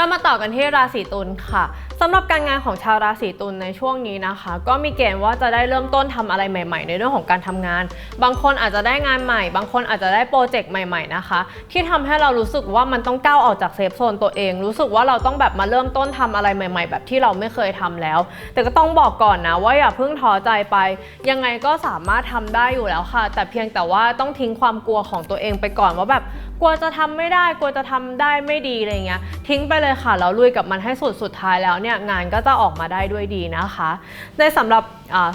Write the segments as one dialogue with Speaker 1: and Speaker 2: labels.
Speaker 1: เรามาต่อกันที่ราศีตุลค่ะ สำหรับการงานของชาวราศีตุลในช่วงนี้นะคะ ก็มีเกณฑ์ว่าจะได้เริ่มต้นทำอะไรใหม่ ๆ ในเรื่องของการทำงาน บางคนอาจจะได้งานใหม่ บางคนอาจจะได้โปรเจกต์ใหม่ๆนะคะ ที่ทำให้เรารู้สึกว่ามันต้องก้าวออกจากเซฟโซนตัวเอง รู้สึกว่าเราต้องแบบมาเริ่มต้นทำอะไรใหม่ ๆ แบบที่เราไม่เคยทำแล้ว แต่ก็ต้องบอกก่อนนะว่าอย่าเพิ่งท้อใจไป ยังไงก็สามารถทำได้อยู่แล้วค่ะ แต่เพียงแต่ว่าต้องทิ้งความกลัวของตัวเองไปก่อนว่าแบบกลัวจะทำไม่ได้กลัวจะทำได้ไม่ดีอะไรเงี้ยทิ้งไปเลยค่ะแล้วลุยกับมันให้สุดสุดท้ายแล้วเนี่ยงานก็จะออกมาได้ด้วยดีนะคะ ในสำหรับ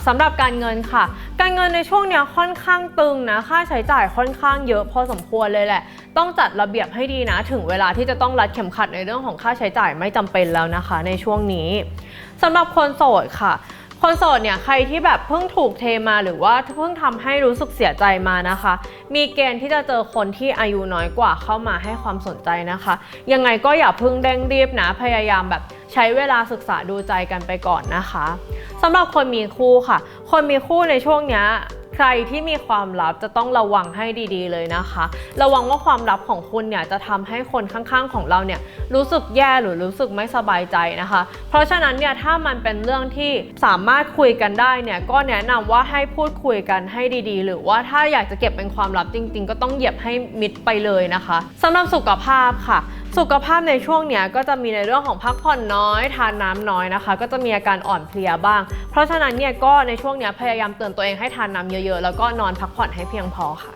Speaker 1: สำหรับการเงินค่ะ การเงินในช่วงเนี้ยค่อนข้างตึงนะค่าใช้จ่ายค่อนข้างเยอะพอสมควรเลยแหละ ต้องจัดระเบียบให้ดีนะ ถึงเวลาที่จะต้องรัดเข็มขัดในเรื่องของค่าใช้จ่ายไม่จำเป็นแล้วนะคะ ในช่วงนี้สำหรับคนโสดค่ะคนโสดเนี่ยใครที่แบบเพิ่งถูกเทมาหรือว่าเพิ่งทำให้รู้สึกเสียใจมานะคะ มีเกณฑ์ที่จะเจอคนที่อายุน้อยกว่าเข้ามาให้ความสนใจนะคะ ยังไงก็อย่าเพิ่งเร่งรีบนะพยายามแบบ ใช้เวลาศึกษาดูใจกันไปก่อนนะคะสำหรับคนมีคู่ค่ะ คนมีคู่ในช่วงนี้ใครที่มีความลับจะต้องระวังให้ดีๆเลยนะคะ ระวังว่าความลับของคุณเนี่ยจะทำให้คนข้างๆของเราเนี่ยรู้สึกแย่หรือรู้สึกไม่สบายใจนะคะ เพราะฉะนั้นเนี่ยถ้ามันเป็นเรื่องที่สามารถคุยกันได้เนี่ยก็แนะนำว่าให้พูดคุยกันให้ดีๆ หรือว่าถ้าอยากจะเก็บเป็นความลับจริง ๆ ก็ต้องเหยียบให้มิดไปเลยนะคะสำหรับสุขภาพค่ะ สุขภาพในช่วงเนี้ยก็จะมีในเรื่องของพักผ่อนน้อย ทานน้ำน้อยนะคะ ก็จะมีอาการอ่อนเพลียบ้าง เพราะฉะนั้นเนี่ยก็ในช่วงเนี้ยพยายามเตือนตัวเองให้ทานน้ำเยอะๆ แล้วก็นอนพักผ่อนให้เพียงพอค่ะ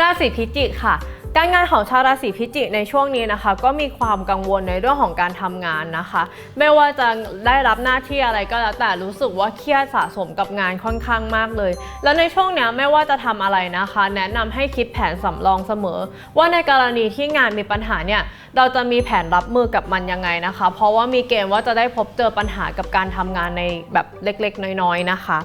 Speaker 1: ราศีพิจิกค่ะ การงานของชาวราศีพิจิกในช่วงนี้นะคะ ก็มีความกังวลในเรื่องของการทำงานนะคะ ไม่ว่าจะได้รับหน้าที่อะไรก็แล้วแต่รู้สึกว่าเครียดสะสมกับงานค่อนข้างมากเลย แล้วในช่วงนี้ไม่ว่าจะทำอะไรนะคะ แนะนำให้คิดแผนสำรองเสมอ ว่าในกรณีที่งานมีปัญหาเนี่ยเราจะมีแผนรับมือกับมันยังไงนะคะ เพราะว่ามีเกณฑ์ว่าจะได้พบเจอปัญหากับการทำงานในแบบเล็กๆ น้อยๆนะคะ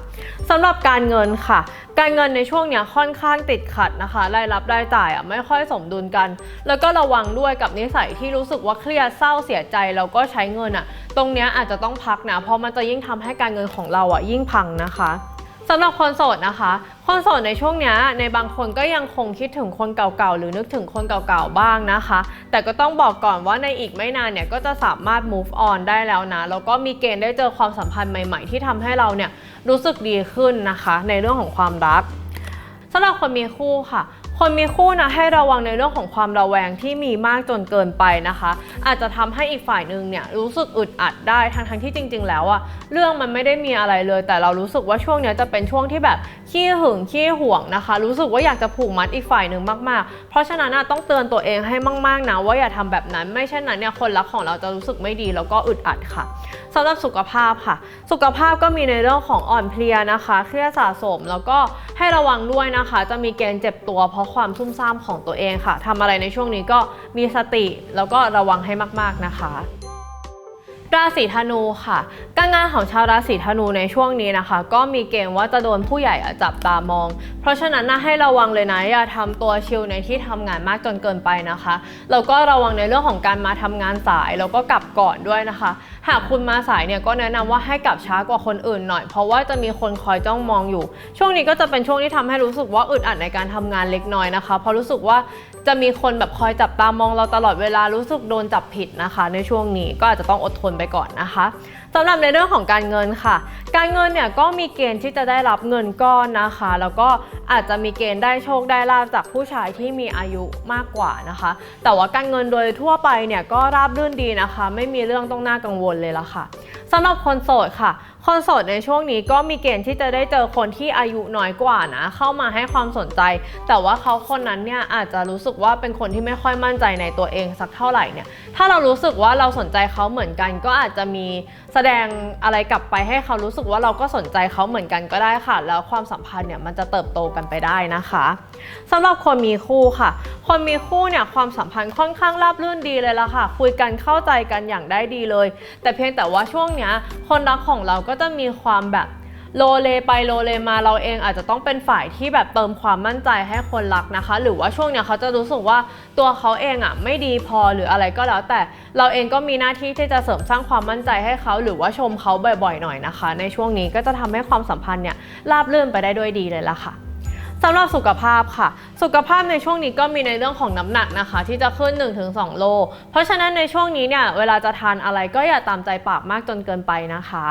Speaker 1: ำหรับการเงินค่ะ การเงินในช่วงเนี้ยค่อนข้างติดขัดนะคะ รายรับรายจ่ายอะไม่ค่อยสมดุลกัน แล้วก็ระวังด้วยกับนิสัยที่รู้สึกว่าเครียดเศร้าเสียใจแล้วก็ใช้เงินอะ ตรงเนี้ยอาจจะต้องพักนะ เพราะมันจะยิ่งทำให้การเงินของเราอะยิ่งพังนะคะ สำหรับคนโสดนะคะ คนโสดในช่วงนี้ในบางคนก็ยังคงคิดถึงคนเก่าๆ หรือนึกถึงคนเก่าๆ บ้างนะคะ แต่ก็ต้องบอกก่อนว่าในอีกไม่นานเนี่ยก็จะสามารถ move on ได้แล้วนะ แล้วก็มีเกณฑ์ได้เจอความสัมพันธ์ใหม่ๆ ที่ทำให้เราเนี่ยรู้สึกดีขึ้นนะคะ ในเรื่องของความรักสำหรับคนมีคู่ค่ะคนมีคู่นะให้ระวังในเรื่องของความระแวงที่มีมากจนเกินไปนะคะ อาจจะทำให้อีกฝ่ายหนึ่งเนี่ยรู้สึกอึดอัดได้ทั้งทั้งที่จริง ๆ แล้วอะเรื่องมันไม่ได้มีอะไรเลย แต่เรารู้สึกว่าช่วงนี้จะเป็นช่วงที่แบบขี้หึงขี้ห่วงนะคะ รู้สึกว่าอยากจะผูกมัดอีกฝ่ายหนึ่งมากๆ เพราะฉะนั้นต้องเตือนตัวเองให้มากๆนะว่าอย่าทำแบบนั้น ไม่เช่นนั้นเนี่ยคนรักของเราจะรู้สึกไม่ดีแล้วก็อึดอัดค่ะสำหรับสุขภาพค่ะ สุขภาพก็มีในเรื่องของอ่อนเพลียนะคะ เครียดสะสมแล้วก็ให้ระวังด้วยนะคะ จะมีเกณฑ์เจ็บตัวเพราะความซุ่มซ่ามของตัวเองค่ะทำอะไรในช่วงนี้ก็มีสติแล้วก็ระวังให้มาก ๆนะคะ ราศีธนูค่ะ การงานของชาวราศีธนูในช่วงนี้นะคะ ก็มีเกณฑ์ว่าจะโดนผู้ใหญ่จับตามอง เพราะฉะนั้นนะให้ระวังเลยนะอย่าทำตัวชิลในที่ทำงานมากจนเกินไปนะคะแล้วก็ระวังในเรื่องของการมาทำงานสายแล้วก็กลับก่อนด้วยนะคะ หากคุณมาสายเนี่ยก็แนะนำว่าให้กลับช้ากว่าคนอื่นหน่อย เพราะว่าจะมีคนคอยจ้องมองอยู่ ช่วงนี้ก็จะเป็นช่วงที่ทำให้รู้สึกว่าอึดอัดในการทำงานเล็กน้อยนะคะเพราะรู้สึกว่าจะมีคนแบบคอยจับตามองเราตลอดเวลารู้สึกโดนจับผิดนะคะ ในช่วงนี้ก็อาจจะต้องอดทนไปก่อนนะคะสำหรับในเรื่องของการเงินค่ะ การเงินเนี่ยก็มีเกณฑ์ที่จะได้รับเงินก้อนนะคะ แล้วก็อาจจะมีเกณฑ์ได้โชคได้ลาบจากผู้ชายที่มีอายุมากกว่านะคะ แต่ว่าการเงินโดยทั่วไปเนี่ยก็ราบรื่นดีนะคะ ไม่มีเรื่องต้องน่ากังวลเลยละค่ะสำหรับคนโสดค่ะ คนโสดในช่วงนี้ก็มีเกณฑ์ที่จะได้เจอคนที่อายุน้อยกว่านะ เข้ามาให้ความสนใจ แต่ว่าเขาคนนั้นเนี่ยอาจจะรู้สึกว่าเป็นคนที่ไม่ค่อยมั่นใจในตัวเองสักเท่าไหร่เนี่ย ถ้าเรารู้สึกว่าเราสนใจเขาเหมือนกัน ก็อาจจะมีแสดงอะไรกลับไปให้เขารู้สึกว่าเราก็สนใจเขาเหมือนกันก็ได้ค่ะ แล้วความสัมพันธ์เนี่ยมันจะเติบโตกันไปได้นะคะ สำหรับคนมีคู่ค่ะ คนมีคู่เนี่ยความสัมพันธ์ค่อนข้างราบรื่นดีเลยละค่ะ คุยกันเข้าใจกันอย่างได้ดีเลย แต่เพียงแต่ว่าช่วงเนี้ยคนรักของเราก็จะมีความแบบโลเลไปโลเลมาเราเองอาจจะต้องเป็นฝ่ายที่แบบเติมความมั่นใจให้คนรักนะคะ หรือว่าช่วงเนี้ยเขาจะรู้สึกว่าตัวเขาเองอะไม่ดีพอหรืออะไรก็แล้ว แต่เราเองก็มีหน้าที่ที่จะเสริมสร้างความมั่นใจให้เขา หรือว่าชมเขาบ่อยๆหน่อยนะคะ ในช่วงนี้ก็จะทำให้ความสัมพันธ์เนี่ยราบรื่นไปได้ด้วยดีเลยละค่ะ สำหรับสุขภาพค่ะ สุขภาพในช่วงนี้ก็มีในเรื่องของน้ำหนักนะคะ ที่จะขึ้น 1-2 โล เพราะฉะนั้นในช่วงนี้เนี่ยเวลาจะทานอะไรก็อย่าตามใจปากมากจนเกินไปนะคะ